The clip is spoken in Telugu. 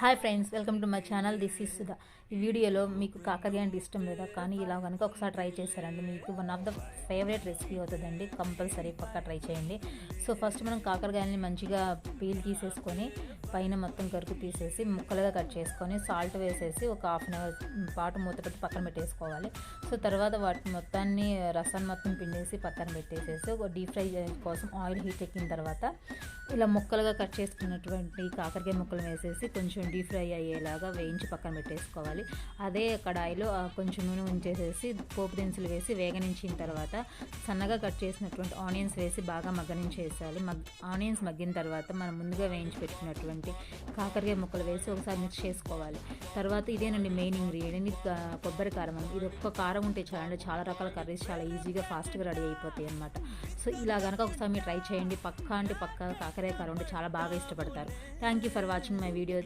Hi friends welcome to my channel this is Sudha ఈ వీడియోలో మీకు కాకరకాయ అంటే ఇష్టం లేదా? కానీ ఇలా కనుక ఒకసారి ట్రై చేశారండి మీకు one of the favourite recipe అవుతుందండి. కంపల్సరీ పక్క ట్రై చేయండి. సో ఫస్ట్ మనం కాకరకాయలని మంచిగా పీల్ తీసేసుకొని పైన మొత్తం కరుకు తీసేసి ముక్కలుగా కట్ చేసుకొని సాల్ట్ వేసేసి ఒక హాఫ్ అన్ అవర్ పాటు మూత పెట్టి పక్కన పెట్టేసుకోవాలి. సో తర్వాత వాటి మొత్తాన్ని uh, రసాన్ని మొత్తం పిండేసి పక్కన పెట్టేసేసి ఒక డీప్ ఫ్రై కోసం ఆయిల్ హీట్ ఎక్కిన తర్వాత ఇలా ముక్కలుగా కట్ చేసుకున్నటువంటి కాకరకాయ ముక్కలు వేసేసి కొంచెం డీప్ ఫ్రై అయ్యేలాగా వేయించి పక్కన పెట్టేసుకోవాలి. అదే కడాయిలో కొంచెం నూనె ఉంచేసేసి పోపు దినుసులు వేసి వేగనించిన తర్వాత సన్నగా కట్ చేసినటువంటి ఆనియన్స్ వేసి బాగా మగ్గనించేసాలి మగ్ ఆనియన్స్ మగ్గిన తర్వాత మనం ముందుగా వేయించి పెట్టుకున్నటువంటి కాకరకాయ ముక్కలు వేసి ఒకసారి మిక్స్ చేసుకోవాలి. తర్వాత ఇదేనండి మెయిన్ ఇంగ్రీడియంట్. ఇది కొబ్బరి కారం ఇది ఒక్క కారం ఉంటే చాలా చాలా రకాల కర్రీస్ చాలా ఈజీగా ఫాస్ట్గా రెడీ అయిపోతాయి అనమాట సో ఇలా కనుక ఒకసారి మీరు ట్రై చేయండి. పక్కా అంటే పక్కా కాకరకాయ కారం ఉంటే చాలా బాగా ఇష్టపడతారు. Thank you for watching my video